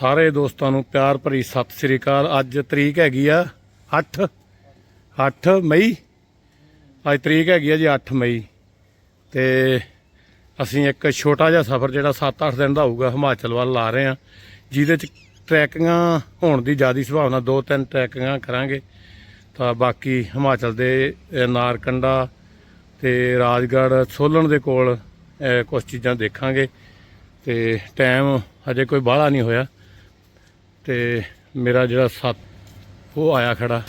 ਸਾਰੇ ਦੋਸਤਾਂ ਨੂੰ ਪਿਆਰ ਭਰੀ ਸਤਿ ਸ੍ਰੀ ਅਕਾਲ। ਅੱਜ ਤਰੀਕ ਹੈਗੀ ਆ 8 8 ਮਈ। ਅੱਜ ਤਰੀਕ ਹੈਗੀ ਆ ਜੀ 8 ਮਈ। ਤੇ ਅਸੀਂ ਇੱਕ ਛੋਟਾ ਜਿਹਾ ਸਫ਼ਰ ਜਿਹੜਾ 7-8 ਦਿਨ ਦਾ ਹੋਊਗਾ ਹਿਮਾਚਲ ਵੱਲ ਲਾ ਰਹੇ ਹਾਂ। ਜਿਹਦੇ ਚ ਟਰੈਕਿੰਗਾਂ ਹੋਣ ਦੀ ਜ਼ਿਆਦੀ ਸੰਭਾਵਨਾ ਦੋ ਤਿੰਨ ਟਰੈਕਿੰਗਾਂ ਕਰਾਂਗੇ। ਤਾਂ ਬਾਕੀ ਹਿਮਾਚਲ ਦੇ ਨਾਰਕੰਡਾ ਤੇ ਰਾਜਗੜ੍ਹ ਸੋਲਣ ਦੇ ਕੋਲ ਅਹ, ਕੁਝ ਚੀਜ਼ਾਂ ਦੇਖਾਂਗੇ। ਤੇ ਟਾਈਮ ਹਜੇ ਕੋਈ ਬਾਹਲਾ ਨਹੀਂ ਹੋਇਆ। ਤੇ ਮੇਰਾ ਜਿਹੜਾ ਸੱਤ ਉਹ ਆਇਆ ਖੜਾ।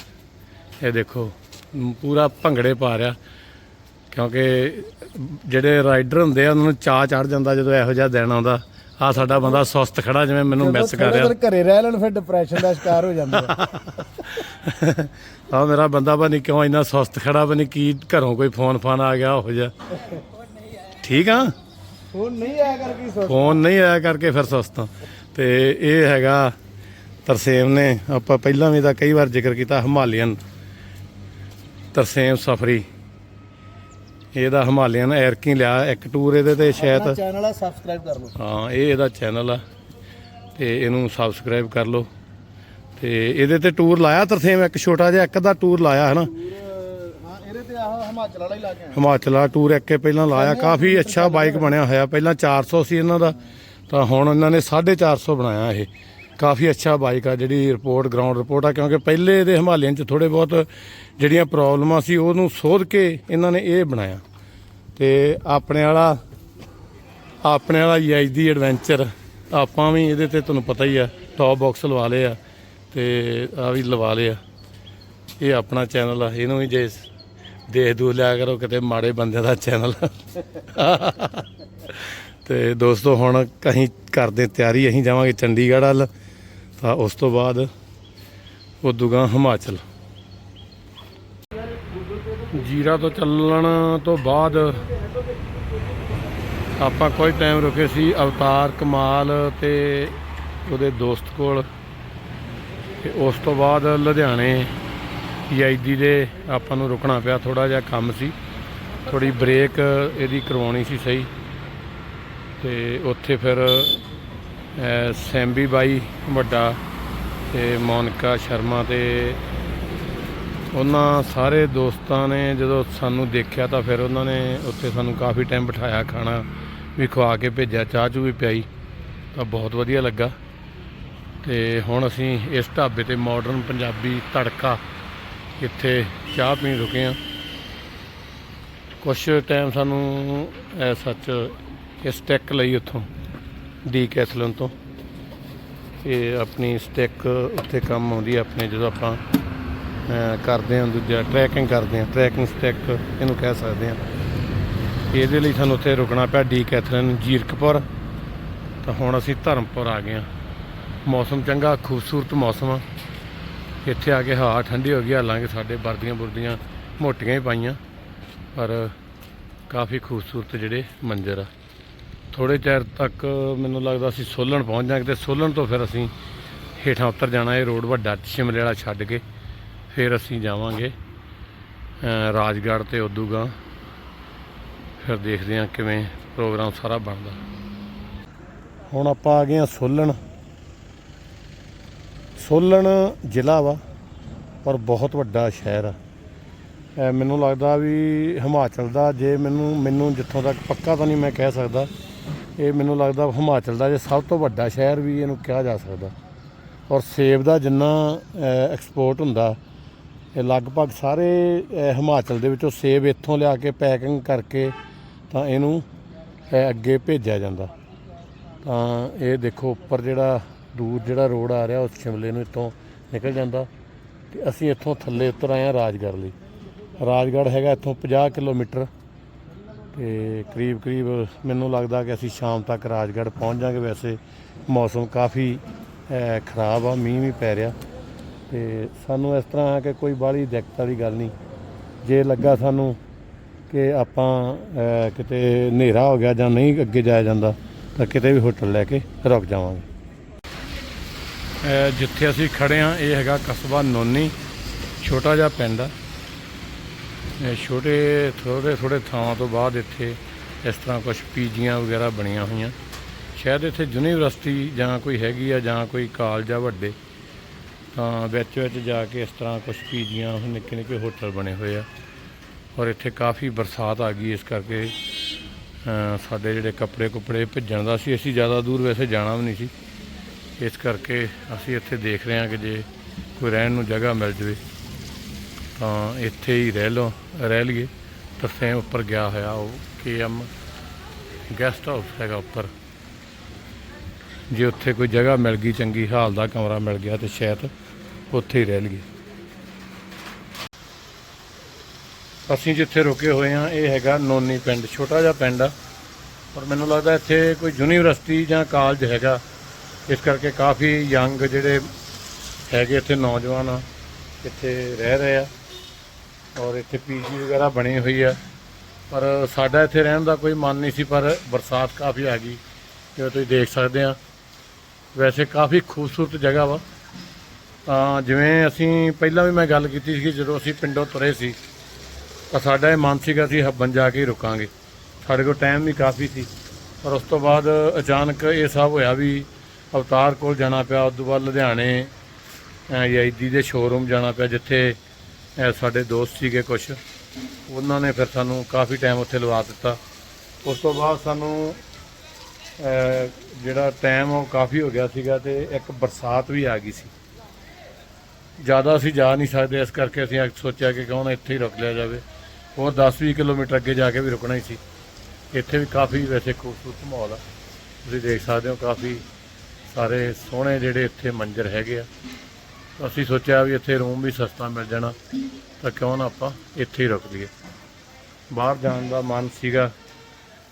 ਇਹ ਦੇਖੋ ਪੂਰਾ ਭੰਗੜੇ ਪਾ ਰਿਹਾ। ਕਿਉਂਕਿ ਜਿਹੜੇ ਰਾਈਡਰ ਹੁੰਦੇ ਆ ਉਹਨਾਂ ਨੂੰ ਚਾਹ ਚੜ ਜਾਂਦਾ ਜਦੋਂ ਇਹੋ ਜਿਹਾ ਦਿਨ ਆਉਂਦਾ। ਆ ਸਾਡਾ ਬੰਦਾ ਸੁਸਤ ਖੜਾ ਜਿਵੇਂ ਮੈਨੂੰ ਮਿਸ ਕਰ ਰਿਹਾ। ਘਰੇ ਰਹਿ ਲੈਣ ਫਿਰ ਡਿਪਰੈਸ਼ਨ ਦਾ ਸ਼ਿਕਾਰ ਹੋ ਜਾਂਦੇ। ਆ ਮੇਰਾ ਬੰਦਾ ਬਣੀ ਕਿਉਂ ਇੰਨਾ ਸੁਸਤ ਖੜਾ ਬਣੀ ਕੀ ਘਰੋਂ ਕੋਈ ਫੋਨ ਫਾਨ ਆ ਗਿਆ ਹੋ ਜਾ ਠੀਕ ਆ? ਹੁਣ ਨਹੀਂ ਆਇਆ ਕਰ ਕੀ ਸੋਚ ਫੋਨ ਨਹੀਂ ਆਇਆ ਕਰਕੇ ਫਿਰ ਸੁਸਤ। ਤੇ ਇਹ ਹੈਗਾ ਤਰਸੇਮ ਨੇ ਆਪਾਂ ਪਹਿਲਾਂ ਵੀ ਤਾਂ ਕਈ ਵਾਰ ਜ਼ਿਕਰ ਕੀਤਾ ਹਿਮਾਲਿਅਨ ਤਰਸੇਮ ਸਫਰੀ। ਇਹਦਾ ਹਿਮਾਲਿਅਨ ਐਰਕੀ ਲਿਆ ਇੱਕ ਟੂਰ ਇਹਦੇ ਤੇ ਸ਼ਾਇਦ ਚੈਨਲ ਆ ਸਬਸਕ੍ਰਾਈਬ ਕਰ ਲਓ। ਹਾਂ ਇਹ ਇਹਦਾ ਚੈਨਲ ਆ ਤੇ ਇਹਨੂੰ ਸਬਸਕ੍ਰਾਈਬ ਕਰ ਲਓ। ਤੇ ਇਹਦੇ ਤੇ ਟੂਰ ਲਾਇਆ ਤਰਸੇਮ ਇੱਕ ਛੋਟਾ ਜਿਹਾ ਇੱਕ ਦਾ ਟੂਰ ਲਾਇਆ ਹੈ ਨਾ ਹਿਮਾਚਲ ਵਾਲਾ ਹੀ ਲਾ ਕੇ ਆਇਆ। ਹਿਮਾਚਲ ਵਾਲਾ ਟੂਰ ਇੱਕ ਪਹਿਲਾਂ ਲਾਇਆ ਕਾਫੀ ਅੱਛਾ ਬਾਈਕ ਬਣਿਆ ਹੋਇਆ ਪਹਿਲਾਂ 400 ਸੀ ਇਹਨਾਂ ਦਾ ਤਾਂ ਹੁਣ ਇਹਨਾਂ ਨੇ 450 ਬਣਾਇਆ ਇਹ। ਕਾਫੀ ਅੱਛਾ ਬਾਈਕ ਆ ਜਿਹੜੀ ਰਿਪੋਰਟ ਗਰਾਊਂਡ ਰਿਪੋਰਟ ਆ, ਕਿਉਂਕਿ ਪਹਿਲੇ ਦੇ ਹਿਮਾਲਿਆਂ ਚ ਥੋੜੇ ਬਹੁਤ ਜਿਹੜੀਆਂ ਪ੍ਰੋਬਲਮਾਂ ਸੀ, ਉਹਨੂੰ ਸੋਧ ਕੇ ਇਹਨਾਂ ਨੇ ਇਹ ਬਣਾਇਆ। ਤੇ ਆਪਣੇ ਵਾਲਾ ਆਪਣੇ ਵਾਲਾ ਯਾਈ ਦੀ ਐਡਵੈਂਚਰ, ਆਪਾਂ ਵੀ ਇਹਦੇ ਤੇ ਤੁਹਾਨੂੰ ਪਤਾ ਹੀ ਆ ਟੌਪ ਬਾਕਸ ਲਵਾ ਲਏ ਆ, ਤੇ ਆ ਵੀ ਲਵਾ ਲਏ ਆ। ਇਹ ਆਪਣਾ ਚੈਨਲ ਆ, ਇਹਨੂੰ ਵੀ ਜੇ ਦੇਖ ਦੂ ਲਿਆ ਕਰੋ, ਕਿਤੇ ਮਾੜੇ ਬੰਦੇ ਦਾ ਚੈਨਲ ਤੇ ਦੋਸਤੋ, ਹੁਣ ਅਸੀਂ ਕਰਦੇ ਤਿਆਰੀ, ਅਸੀਂ ਜਾਵਾਂਗੇ ਚੰਡੀਗੜ੍ਹ ਵੱਲ। ਤਾਂ ਉਸ ਤੋਂ ਬਾਅਦ ਉਦੋਂ ਹਿਮਾਚਲ। ਜੀਰਾ ਤੋਂ ਚੱਲਣ ਤੋਂ ਬਾਅਦ ਆਪਾਂ ਕੋਈ ਟਾਈਮ ਰੁਕੇ ਸੀ ਅਵਤਾਰ ਕਮਾਲ ਤੇ ਉਹਦੇ ਦੋਸਤ ਕੋਲ। ਤੇ ਉਸ ਤੋਂ ਬਾਅਦ ਲੁਧਿਆਣੇ ਪੀਆਈਡੀ ਦੇ ਆਪਾਂ ਨੂੰ ਰੁਕਣਾ ਪਿਆ ਥੋੜਾ ਜਿਹਾ ਕੰਮ ਸੀ। ਥੋੜੀ ਬ੍ਰੇਕ ਇਹਦੀ ਕਰਵਾਉਣੀ ਸੀ ਸਹੀ। ਤੇ ਉੱਥੇ ਫਿਰ ਸੈਂਬੀ ਬਾਈ ਵੱਡਾ ਤੇ ਮੋਨਿਕਾ ਸ਼ਰਮਾ ਤੇ ਉਹਨਾਂ ਸਾਰੇ ਦੋਸਤਾਂ ਨੇ ਜਦੋਂ ਸਾਨੂੰ ਦੇਖਿਆ ਤਾਂ ਫਿਰ ਉਹਨਾਂ ਨੇ ਉੱਥੇ ਸਾਨੂੰ ਕਾਫੀ ਟਾਈਮ ਬਿਠਾਇਆ ਖਾਣਾ ਵੀ ਖਵਾ ਕੇ ਭੇਜਿਆ, ਚਾਹ ਚੂ ਵੀ ਪਿਆਈ, ਤਾਂ ਬਹੁਤ ਵਧੀਆ ਲੱਗਾ। ਤੇ ਹੁਣ ਅਸੀਂ ਇਸ ਢਾਬੇ ਤੇ ਮਾਡਰਨ ਪੰਜਾਬੀ ਤੜਕਾ ਇੱਥੇ ਚਾਹ ਪੀਣ ਰੁਕੇ ਆ ਕੁਛ ਟਾਈਮ ਸਾਨੂੰ ਸੱਚ ਇਹ ਸਟਿੱਕ ਲਈ ਉੱਥੋਂ ਡੀ ਕੈਥਲਨ ਤੋਂ। ਇਹ ਆਪਣੀ ਸਟਿੱਕ ਉੱਥੇ ਕੰਮ ਆਉਂਦੀ ਹੈ ਆਪਣੇ, ਜਦੋਂ ਆਪਾਂ ਕਰਦੇ ਹਾਂ ਦੂਜਾ ਟਰੈਕਿੰਗ ਕਰਦੇ ਹਾਂ। ਟਰੈਕਿੰਗ ਸਟਿੱਕ ਇਹਨੂੰ ਕਹਿ ਸਕਦੇ ਹਾਂ। ਇਹਦੇ ਲਈ ਸਾਨੂੰ ਉੱਥੇ ਰੁਕਣਾ ਪਿਆ ਡੀ ਕੈਥਲਨ ਜੀਰਕਪੁਰ। ਤਾਂ ਹੁਣ ਅਸੀਂ ਧਰਮਪੁਰ ਆ ਗਏ ਹਾਂ। ਮੌਸਮ ਚੰਗਾ, ਖੂਬਸੂਰਤ ਮੌਸਮ ਆ। ਇੱਥੇ ਆ ਕੇ ਹਵਾ ਠੰਡੀ ਹੋ ਗਈ, ਹਾਲਾਂਕਿ ਸਾਡੇ ਵਰਦੀਆਂ ਬੁਰਦੀਆਂ ਮੋਟੀਆਂ ਹੀ ਪਾਈਆਂ, ਪਰ ਕਾਫੀ ਖੂਬਸੂਰਤ ਜਿਹੜੇ ਮੰਜ਼ਰ ਆ। ਥੋੜੇ ਚਿਰ ਤੱਕ ਮੈਨੂੰ ਲੱਗਦਾ ਅਸੀਂ ਸੋਲਣ ਪਹੁੰਚ ਜਾਾਂਗੇ ਤੇ ਸੋਲਣ ਤੋਂ ਫਿਰ ਅਸੀਂ ਹੇਠਾਂ ਉਤਰ ਜਾਣਾ, ਇਹ ਰੋਡ ਵੱਡਾ, ਸ਼ਿਮਲੇ ਵਾਲਾ ਛੱਡ ਕੇ ਫਿਰ ਅਸੀਂ ਜਾਵਾਂਗੇ ਰਾਜਗੜ੍ਹ ਤੇ ਉਦੂਗਾ ਫਿਰ ਦੇਖਦੇ ਹਾਂ ਕਿਵੇਂ ਪ੍ਰੋਗਰਾਮ ਸਾਰਾ ਬਣਦਾ। ਹੁਣ ਆਪਾਂ ਆ ਗਏ ਹਾਂ ਸੋਲਣ। ਸੋਲਣ ਜ਼ਿਲ੍ਹਾ ਵਾ, ਪਰ ਬਹੁਤ ਵੱਡਾ ਸ਼ਹਿਰ ਆ। ਮੈਨੂੰ ਲੱਗਦਾ ਵੀ ਹਿਮਾਚਲ ਦਾ, ਜੇ ਮੈਨੂੰ ਮੈਨੂੰ ਜਿੱਥੋਂ ਤੱਕ ਪੱਕਾ ਤਾਂ ਨਹੀਂ ਮੈਂ ਕਹਿ ਸਕਦਾ। ਇਹ ਮੈਨੂੰ ਲੱਗਦਾ ਹਿਮਾਚਲ ਦਾ ਜੇ ਸਭ ਤੋਂ ਵੱਡਾ ਸ਼ਹਿਰ ਵੀ ਇਹਨੂੰ ਕਿਹਾ ਜਾ ਸਕਦਾ। ਔਰ ਸੇਬ ਦਾ ਜਿੰਨਾ ਐਕਸਪੋਰਟ ਹੁੰਦਾ, ਇਹ ਲਗਭਗ ਸਾਰੇ ਹਿਮਾਚਲ ਦੇ ਵਿੱਚੋਂ ਸੇਬ ਇੱਥੋਂ ਲਿਆ ਕੇ ਪੈਕਿੰਗ ਕਰਕੇ ਤਾਂ ਇਹਨੂੰ ਅੱਗੇ ਭੇਜਿਆ ਜਾਂਦਾ। ਤਾਂ ਇਹ ਦੇਖੋ ਉੱਪਰ ਜਿਹੜਾ ਦੂਰ ਜਿਹੜਾ ਰੋਡ ਆ ਰਿਹਾ, ਉਸ ਸ਼ਿਮਲੇ ਨੂੰ ਇੱਥੋਂ ਨਿਕਲ ਜਾਂਦਾ ਤੇ ਅਸੀਂ ਇੱਥੋਂ ਥੱਲੇ ਉਤਰ ਆਏ ਹਾਂ ਰਾਜਗੜ੍ਹ ਲਈ। ਰਾਜਗੜ੍ਹ ਹੈਗਾ ਇੱਥੋਂ 50 ਕਿਲੋਮੀਟਰ। ਤੇ ਕਰੀਬ ਕਰੀਬ ਮੈਨੂੰ ਲੱਗਦਾ ਕਿ ਅਸੀਂ ਸ਼ਾਮ ਤੱਕ ਰਾਜਗੜ੍ਹ ਪਹੁੰਚ ਜਾਾਂਗੇ ਵੈਸੇ ਮੌਸਮ ਕਾਫੀ ਖਰਾਬ ਆ, ਮੀਂਹ ਵੀ ਪੈ ਰਿਹਾ। ਤੇ ਸਾਨੂੰ ਇਸ ਤਰ੍ਹਾਂ ਆ ਕਿ ਕੋਈ ਬਾਹਲੀ ਦਿੱਕਤ ਵਾਲੀ ਗੱਲ ਨਹੀਂ। ਜੇ ਲੱਗਾ ਸਾਨੂੰ ਕਿ ਆਪਾਂ ਕਿਤੇ ਹਨੇਰਾ ਹੋ ਗਿਆ ਜਾਂ ਨਹੀਂ ਅੱਗੇ ਜਾਇਆ ਜਾਂਦਾ, ਤਾਂ ਕਿਤੇ ਵੀ ਹੋਟਲ ਲੈ ਕੇ ਰੁਕ ਜਾਵਾਂਗੇ। ਜਿੱਥੇ ਅਸੀਂ ਖੜੇ ਆ ਇਹ ਹੈਗਾ ਕਸਬਾ ਨੋਨੀ, ਛੋਟਾ ਜਿਹਾ ਪਿੰਡ ਆ। ਛੋਟੇ ਥੋੜੇ ਥੋੜੇ ਥਾਵਾਂ ਤੋਂ ਬਾਅਦ ਇੱਥੇ ਇਸ ਤਰ੍ਹਾਂ ਕੁਝ ਪੀਜੀਆਂ ਵਗੈਰਾ ਬਣੀਆਂ ਹੋਈਆਂ। ਸ਼ਾਇਦ ਇੱਥੇ ਯੂਨੀਵਰਸਿਟੀ ਜਾਂ ਕੋਈ ਹੈਗੀ ਆ ਜਾਂ ਕੋਈ ਕਾਲਜ ਆ ਵੱਡੇ, ਤਾਂ ਵਿੱਚ ਵਿੱਚ ਜਾ ਕੇ ਇਸ ਤਰ੍ਹਾਂ ਕੁਝ ਪੀਜੀਆਂ ਨਿੱਕੇ ਨਿੱਕੇ ਹੋਟਲ ਬਣੇ ਹੋਏ ਆ। ਔਰ ਇੱਥੇ ਕਾਫੀ ਬਰਸਾਤ ਆ ਗਈ, ਇਸ ਕਰਕੇ ਸਾਡੇ ਜਿਹੜੇ ਕੱਪੜੇ ਕੁਪੜੇ ਭਿੱਜਣ ਦਾ ਸੀ, ਅਸੀਂ ਜ਼ਿਆਦਾ ਦੂਰ ਵੈਸੇ ਜਾਣਾ ਵੀ ਨਹੀਂ ਸੀ। ਇਸ ਕਰਕੇ ਅਸੀਂ ਇੱਥੇ ਦੇਖ ਰਹੇ ਹਾਂ ਕਿ ਜੇ ਕੋਈ ਰਹਿਣ ਨੂੰ ਜਗ੍ਹਾ ਮਿਲ ਜਵੇ। ਤਾਂ ਇੱਥੇ ਹੀ ਰਹਿ ਲਓ, ਰਹਿ ਲਈਏ। ਤਰਸੇਮ ਉੱਪਰ ਗਿਆ ਹੋਇਆ ਉਹ ਕੇ ਐਮ ਗੈਸਟ ਹਾਊਸ ਹੈਗਾ ਉੱਪਰ। ਜੇ ਉੱਥੇ ਕੋਈ ਜਗ੍ਹਾ ਮਿਲ ਗਈ, ਚੰਗੀ ਹਾਲ ਦਾ ਕਮਰਾ ਮਿਲ ਗਿਆ ਤੇ ਸ਼ਾਇਦ ਉੱਥੇ ਹੀ ਰਹਿ ਲਈਏ। ਅਸੀਂ ਜਿੱਥੇ ਰੁਕੇ ਹੋਏ ਹਾਂ, ਇਹ ਹੈਗਾ ਨੋਨੀ ਪਿੰਡ, ਛੋਟਾ ਜਿਹਾ ਪਿੰਡ ਆ। ਪਰ ਮੈਨੂੰ ਲੱਗਦਾ ਇੱਥੇ ਕੋਈ ਯੂਨੀਵਰਸਿਟੀ ਜਾਂ ਕਾਲਜ ਹੈਗਾ। ਇਸ ਕਰਕੇ ਕਾਫੀ ਯੰਗ ਜਿਹੜੇ ਹੈਗੇ ਇੱਥੇ ਨੌਜਵਾਨ ਆ, ਇੱਥੇ ਰਹਿ ਰਹੇ ਆ। ਔਰ ਇੱਥੇ ਪੀਜੀ ਵਗੈਰਾ ਬਣੀ ਹੋਈ ਆ। ਪਰ ਸਾਡਾ ਇੱਥੇ ਰਹਿਣ ਦਾ ਕੋਈ ਮਨ ਨਹੀਂ ਸੀ, ਪਰ ਬਰਸਾਤ ਕਾਫੀ ਆ ਗਈ। ਜਿਵੇਂ ਤੁਸੀਂ ਦੇਖ ਸਕਦੇ ਆ, ਵੈਸੇ ਕਾਫੀ ਖੂਬਸੂਰਤ ਜਗ੍ਹਾ ਵਾ। ਤਾਂ ਜਿਵੇਂ ਅਸੀਂ ਪਹਿਲਾਂ ਵੀ ਮੈਂ ਗੱਲ ਕੀਤੀ ਸੀ ਜਦੋਂ ਅਸੀਂ ਪਿੰਡੋਂ ਤੁਰੇ ਸੀ, ਤਾਂ ਸਾਡਾ ਇਹ ਮਨ ਸੀਗਾ ਅਸੀਂ ਹੱਬਨ ਜਾ ਕੇ ਹੀ ਰੁਕਾਂਗੇ। ਸਾਡੇ ਕੋਲ ਟਾਈਮ ਵੀ ਕਾਫੀ ਸੀ। ਪਰ ਉਸ ਤੋਂ ਬਾਅਦ ਅਚਾਨਕ ਇਹ ਸਭ ਹੋਇਆ ਵੀ ਅਵਤਾਰ ਕੋਲ ਜਾਣਾ ਪਿਆ। ਉਸ ਤੋਂ ਬਾਅਦ ਲੁਧਿਆਣੇ ਯਾਈਦੀ ਦੇ ਸ਼ੋਰੂਮ ਜਾਣਾ ਪਿਆ, ਜਿੱਥੇ ਸਾਡੇ ਦੋਸਤ ਸੀਗੇ ਕੁਝ ਉਹਨਾਂ ਨੇ ਫਿਰ ਸਾਨੂੰ ਕਾਫੀ ਟਾਈਮ ਉੱਥੇ ਲਵਾ ਦਿੱਤਾ। ਉਸ ਤੋਂ ਬਾਅਦ ਸਾਨੂੰ ਜਿਹੜਾ ਟਾਈਮ ਉਹ ਕਾਫੀ ਹੋ ਗਿਆ ਸੀਗਾ ਤੇ ਇੱਕ ਬਰਸਾਤ ਵੀ ਆ ਗਈ ਸੀ। ਜ਼ਿਆਦਾ ਅਸੀਂ ਜਾ ਨਹੀਂ ਸਕਦੇ, ਇਸ ਕਰਕੇ ਅਸੀਂ ਅੱਜ ਸੋਚਿਆ ਕਿ ਕਿਉਂ ਨਾ ਇੱਥੇ ਹੀ ਰੁਕ ਲਿਆ ਜਾਵੇ। ਹੋਰ 10-20 ਕਿਲੋਮੀਟਰ ਅੱਗੇ ਜਾ ਕੇ ਵੀ ਰੁਕਣਾ ਹੀ ਸੀ। ਇੱਥੇ ਵੀ ਕਾਫੀ ਵੈਸੇ ਖੂਬਸੂਰਤ ਮਾਹੌਲ ਆ। ਤੁਸੀਂ ਦੇਖ ਸਕਦੇ ਹੋ ਕਾਫੀ ਸਾਰੇ ਸੋਹਣੇ ਜਿਹੜੇ ਇੱਥੇ ਮੰਜ਼ਰ ਹੈਗੇ ਆ। ਅਸੀਂ ਸੋਚਿਆ ਵੀ ਇੱਥੇ ਰੂਮ ਵੀ ਸਸਤਾ ਮਿਲ ਜਾਣਾ, ਤਾਂ ਕਿਉਂ ਨਾ ਆਪਾਂ ਇੱਥੇ ਹੀ ਰੁਕ ਲਈਏ। ਬਾਹਰ ਜਾਣ ਦਾ ਮਨ ਸੀਗਾ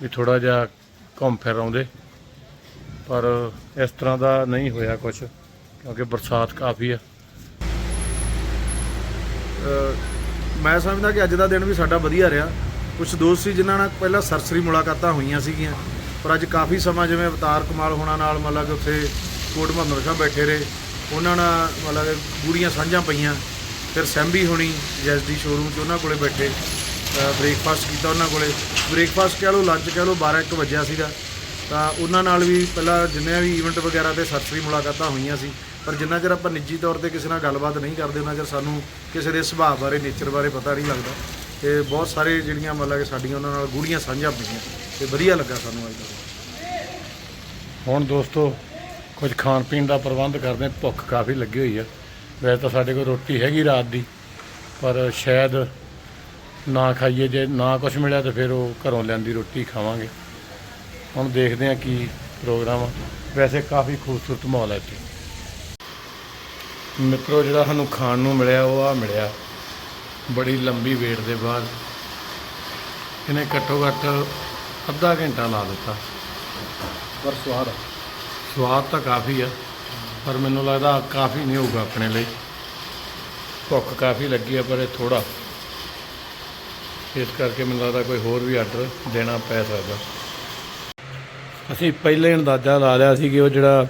ਵੀ ਥੋੜਾ ਜਿਹਾ ਘੁੰਮ ਫਿਰ ਆਉਂਦੇ, ਪਰ ਇਸ ਤਰ੍ਹਾਂ ਦਾ ਨਹੀਂ ਹੋਇਆ ਕੁਝ ਕਿਉਂਕਿ ਬਰਸਾਤ ਕਾਫੀ ਆ। ਮੈਂ ਸਮਝਦਾ ਕਿ ਅੱਜ ਦਾ ਦਿਨ ਵੀ ਸਾਡਾ ਵਧੀਆ ਰਿਹਾ। ਕੁਝ ਦੋਸਤ ਸੀ ਜਿਨ੍ਹਾਂ ਨਾਲ ਪਹਿਲਾਂ ਸਰਸਰੀ ਮੁਲਾਕਾਤਾਂ ਹੋਈਆਂ ਸੀਗੀਆਂ, ਪਰ ਅੱਜ ਕਾਫੀ ਸਮਾਂ ਜਿਵੇਂ ਅਵਤਾਰ ਕਮਾਲ ਹੋਣਾ ਨਾਲ ਮਤਲਬ ਕਿ ਉੱਥੇ ਕੋਟ ਮਹੰਦਰ ਸਾਹਿਬ ਬੈਠੇ ਰਹੇ। ਉਹਨਾਂ ਨਾਲ ਮਤਲਬ ਕਿ ਗੂੜੀਆਂ ਸਾਂਝਾਂ ਪਈਆਂ। ਫਿਰ ਸੈਂਬੀ ਹੋਣੀ ਜੈਸਡੀ ਸ਼ੋਰੂਮ 'ਚ ਉਹਨਾਂ ਕੋਲੇ ਬੈਠੇ। ਬ੍ਰੇਕਫਾਸਟ ਕੀਤਾ ਉਹਨਾਂ ਕੋਲੇ। ਬ੍ਰੇਕਫਾਸਟ ਕਹਿ ਲਓ ਲੰਚ ਕਹਿ ਲਓ 12 1 ਵਜਿਆ ਸੀਗਾ। ਤਾਂ ਉਹਨਾਂ ਨਾਲ ਵੀ ਪਹਿਲਾਂ ਜਿੰਨੇ ਵੀ ਇਵੈਂਟ ਵਗੈਰਾ ਤੇ ਸਰਸਰੀ ਮੁਲਾਕਾਤਾਂ ਹੋਈਆਂ ਸੀ। ਪਰ ਜਿੰਨਾ ਚਿਰ ਆਪਾਂ ਨਿੱਜੀ ਤੌਰ ਤੇ ਕਿਸੇ ਨਾਲ ਗੱਲਬਾਤ ਨਹੀਂ ਕਰਦੇ, ਉਹਨਾਂ ਚਿਰ ਸਾਨੂੰ ਕਿਸੇ ਦੇ ਸੁਭਾਅ ਬਾਰੇ ਨੇਚਰ ਬਾਰੇ ਪਤਾ ਨਹੀਂ ਲੱਗਦਾ। ਤੇ ਬਹੁਤ ਸਾਰੇ ਜਿਹੜੀਆਂ ਮਤਲਬ ਕਿ ਸਾਡੀਆਂ ਉਹਨਾਂ ਨਾਲ ਗੂੜੀਆਂ ਸਾਂਝਾਂ ਪਈਆਂ। ਤੇ ਵਧੀਆ ਲੱਗਾ ਸਾਨੂੰ ਅੱਜ ਦਾ। ਹੁਣ ਦੋਸਤੋ ਕੁਝ ਖਾਣ ਪੀਣ ਦਾ ਪ੍ਰਬੰਧ ਕਰਦੇ ਹਾਂ। ਭੁੱਖ ਕਾਫੀ ਲੱਗੀ ਹੋਈ ਆ। ਵੈਸੇ ਤਾਂ ਸਾਡੇ ਕੋਲ ਰੋਟੀ ਹੈਗੀ ਰਾਤ ਦੀ, ਪਰ ਸ਼ਾਇਦ ਨਾ ਖਾਈਏ, ਜੇ ਨਾ ਕੁਝ ਮਿਲਿਆ ਤਾਂ ਫਿਰ ਉਹ ਘਰੋਂ ਲਿਆਂਦੀ ਰੋਟੀ ਖਾਵਾਂਗੇ। ਹੁਣ ਦੇਖਦੇ ਹਾਂ ਕੀ ਪ੍ਰੋਗਰਾਮ ਆ। ਵੈਸੇ ਕਾਫੀ ਖੂਬਸੂਰਤ ਮਾਹੌਲ ਹੈ ਇੱਥੇ। ਮਿੱਤਰੋ, ਜਿਹੜਾ ਸਾਨੂੰ ਖਾਣ ਨੂੰ ਮਿਲਿਆ, ਉਹ ਆ ਮਿਲਿਆ। ਬੜੀ ਲੰਬੀ ਵੇਟ ਦੇ ਬਾਅਦ ਇਹਨੇ ਘੱਟੋ ਘੱਟ ਅੱਧਾ ਘੰਟਾ ਲਾ ਦਿੱਤਾ। ਪਰ ਸਵਾਦ ਆ। ਸਵਾਦ ਤਾਂ ਕਾਫੀ ਆ, ਪਰ ਮੈਨੂੰ ਲੱਗਦਾ ਕਾਫੀ ਨਹੀਂ ਹੋਊਗਾ ਆਪਣੇ ਲਈ। ਭੁੱਖ ਕਾਫੀ ਲੱਗੀ ਆ, ਪਰ ਇਹ ਥੋੜਾ ਇਸ ਕਰਕੇ ਮੈਨੂੰ ਲੱਗਦਾ ਕੋਈ ਹੋਰ ਵੀ ਆਰਡਰ ਦੇਣਾ ਪੈ ਸਕਦਾ। ਅਸੀਂ ਪਹਿਲੇ ਅੰਦਾਜ਼ਾ ਲਾ ਲਿਆ ਸੀ ਕਿ ਉਹ ਜਿਹੜਾ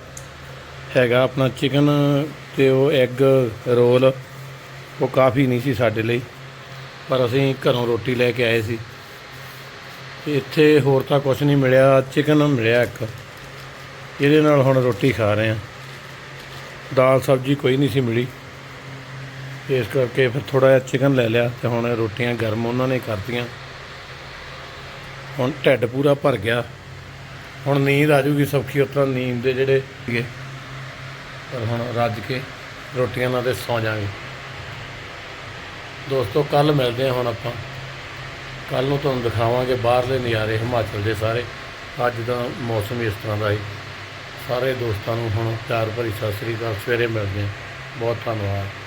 ਹੈਗਾ ਆਪਣਾ ਚਿਕਨ ਤੇ ਉਹ ਐਗ ਰੋਲ ਉਹ ਕਾਫੀ ਨਹੀਂ ਸੀ ਸਾਡੇ ਲਈ। ਪਰ ਅਸੀਂ ਘਰੋਂ ਰੋਟੀ ਲੈ ਕੇ ਆਏ ਸੀ। ਇੱਥੇ ਹੋਰ ਤਾਂ ਕੁਝ ਨਹੀਂ ਮਿਲਿਆ ਚਿਕਨ ਮਿਲਿਆ ਇੱਕ। ਇਹਦੇ ਨਾਲ ਹੁਣ ਰੋਟੀ ਖਾ ਰਹੇ ਆ ਦਾਲ ਸਬਜ਼ੀ ਕੋਈ ਨਹੀਂ ਸੀ ਮਿਲੀ। ਇਸ ਕਰਕੇ ਫਿਰ ਥੋੜਾ ਜਿਹਾ ਚਿਕਨ ਲੈ ਲਿਆ ਤੇ ਹੁਣ ਰੋਟੀਆਂ ਗਰਮ ਉਹਨਾਂ ਨੇ ਕਰਤੀਆਂ। ਹੁਣ ਢਿੱਡ ਪੂਰਾ ਭਰ ਗਿਆ। ਹੁਣ ਨੀਂਦ ਆ ਜੂਗੀ ਸੌਖੀ ਉਤਰਾ ਨੀਂਦ ਦੇ ਜਿਹੜੇ ਸੀਗੇ। ਪਰ ਹੁਣ ਰੱਜ ਕੇ ਰੋਟੀਆਂ ਨਾਲ ਤੇ ਸੌ ਜਾਵਾਂਗੇ। ਦੋਸਤੋ ਕੱਲ ਮਿਲਦੇ ਹਾਂ ਹੁਣ ਆਪਾਂ। ਕੱਲ ਨੂੰ ਤੁਹਾਨੂੰ ਦਿਖਾਵਾਂਗੇ ਬਾਹਰਲੇ ਨਜ਼ਾਰੇ, ਹਿਮਾਚਲ ਦੇ ਸਾਰੇ। ਅੱਜ ਦਾ ਮੌਸਮ ਇਸ ਤਰ੍ਹਾਂ ਦਾ ਹੀ ਸਾਰੇ ਦੋਸਤਾਂ ਨੂੰ ਹੁਣ ਪਿਆਰ ਭਰੀ ਸਤਿ ਸ੍ਰੀ ਅਕਾਲ ਸਵੇਰੇ ਮਿਲਦੇ ਹਾਂ। ਬਹੁਤ ਧੰਨਵਾਦ।